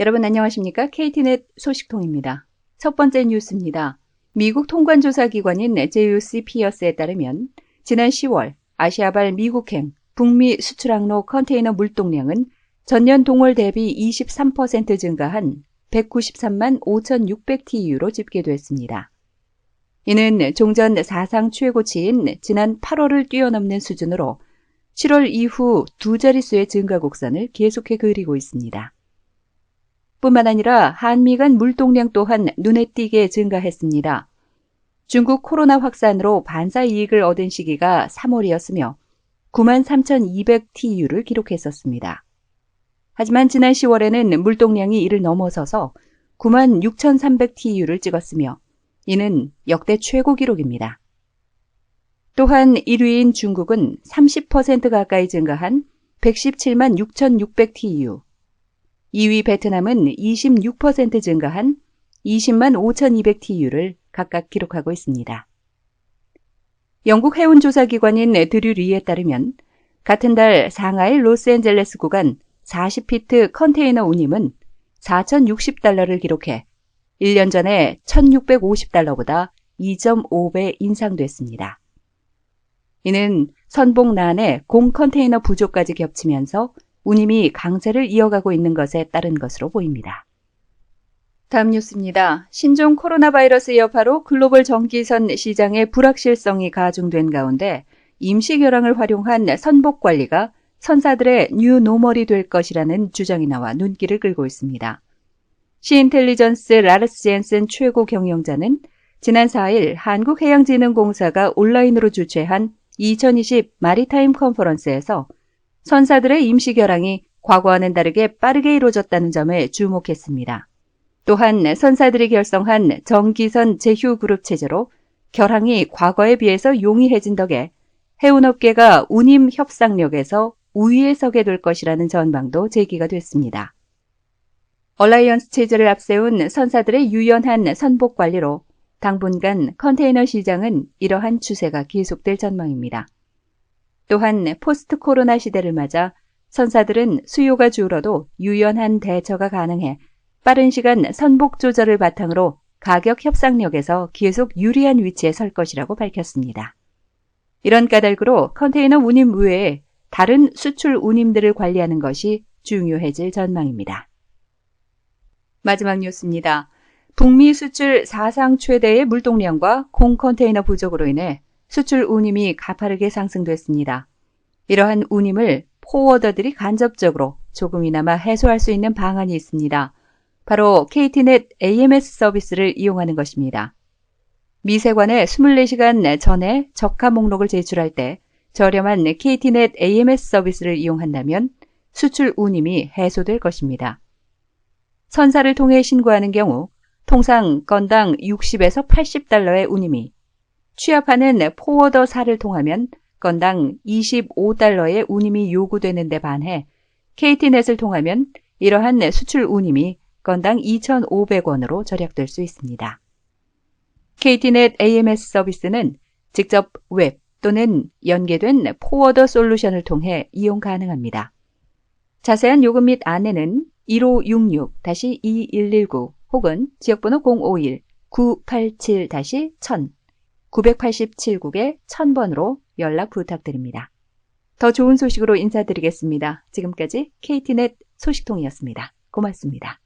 여러분 안녕하십니까? KT넷 소식통입니다. 첫 번째 뉴스입니다. 미국 통관조사기관인 JUC 피어스에 따르면 지난 10월 아시아발 미국행 북미 수출항로 컨테이너 물동량은 전년 동월 대비 23% 증가한 193만 5,600TU로 집계됐습니다. 이는 종전 사상 최고치인 지난 8월을 뛰어넘는 수준으로 7월 이후 두 자릿수의 증가 곡선을 계속해 그리고 있습니다. 뿐만 아니라 한미 간 물동량 또한 눈에 띄게 증가했습니다. 중국 코로나 확산으로 반사 이익을 얻은 시기가 3월이었으며 9만 3,200TU를 기록했었습니다. 하지만 지난 10월에는 물동량이 이를 넘어서서 9만 6,300TU를 찍었으며 이는 역대 최고 기록입니다. 또한 1위인 중국은 30% 가까이 증가한 117만 6,600TU, 2위 베트남은 26% 증가한 20만 5,200TU를 각각 기록하고 있습니다. 영국 해운조사기관인 드류 리에 따르면 같은 달 상하이 로스앤젤레스 구간 40피트 컨테이너 운임은 4,060달러를 기록해 1년 전에 1,650달러보다 2.5배 인상됐습니다. 이는 선봉난에 공 컨테이너 부족까지 겹치면서 운임이 강세를 이어가고 있는 것에 따른 것으로 보입니다. 다음 뉴스입니다. 신종 코로나 바이러스 여파로 글로벌 전기선 시장의 불확실성이 가중된 가운데 임시결항을 활용한 선복 관리가 선사들의 뉴 노멀이 될 것이라는 주장이 나와 눈길을 끌고 있습니다. 시인텔리전스 라르스 젠슨 최고 경영자는 지난 4일 한국해양진흥공사가 온라인으로 주최한 2020 마리타임 컨퍼런스에서 선사들의 임시 결항이 과거와는 다르게 빠르게 이루어졌다는 점에 주목했습니다. 또한 선사들이 결성한 정기선 제휴 그룹 체제로 결항이 과거에 비해서 용이해진 덕에 해운업계가 운임 협상력에서 우위에 서게 될 것이라는 전망도 제기가 됐습니다. 얼라이언스 체제를 앞세운 선사들의 유연한 선복 관리로 당분간 컨테이너 시장은 이러한 추세가 계속될 전망입니다. 또한 포스트 코로나 시대를 맞아 선사들은 수요가 줄어도 유연한 대처가 가능해 빠른 시간 선복 조절을 바탕으로 가격 협상력에서 계속 유리한 위치에 설 것이라고 밝혔습니다. 이런 까닭으로 컨테이너 운임 외에 다른 수출 운임들을 관리하는 것이 중요해질 전망입니다. 마지막 뉴스입니다. 북미 수출 사상 최대의 물동량과 공 컨테이너 부족으로 인해 수출 운임이 가파르게 상승됐습니다. 이러한 운임을 포워더들이 간접적으로 조금이나마 해소할 수 있는 방안이 있습니다. 바로 KTnet AMS 서비스를 이용하는 것입니다. 미세관에 24시간 전에 적합 목록을 제출할 때 저렴한 KTnet AMS 서비스를 이용한다면 수출 운임이 해소될 것입니다. 선사를 통해 신고하는 경우 통상 건당 60에서 80달러의 운임이 취합하는 포워더사를 통하면 건당 25달러의 운임이 요구되는 데 반해 KT넷을 통하면 이러한 수출 운임이 건당 2,500원으로 절약될 수 있습니다. KT넷 AMS 서비스는 직접 웹 또는 연계된 포워더 솔루션을 통해 이용 가능합니다. 자세한 요금 및 안내는 1566-2119 혹은 지역번호 051-987-1000 987국에 1000번으로 연락 부탁드립니다. 더 좋은 소식으로 인사드리겠습니다. 지금까지 KT넷 소식통이었습니다. 고맙습니다.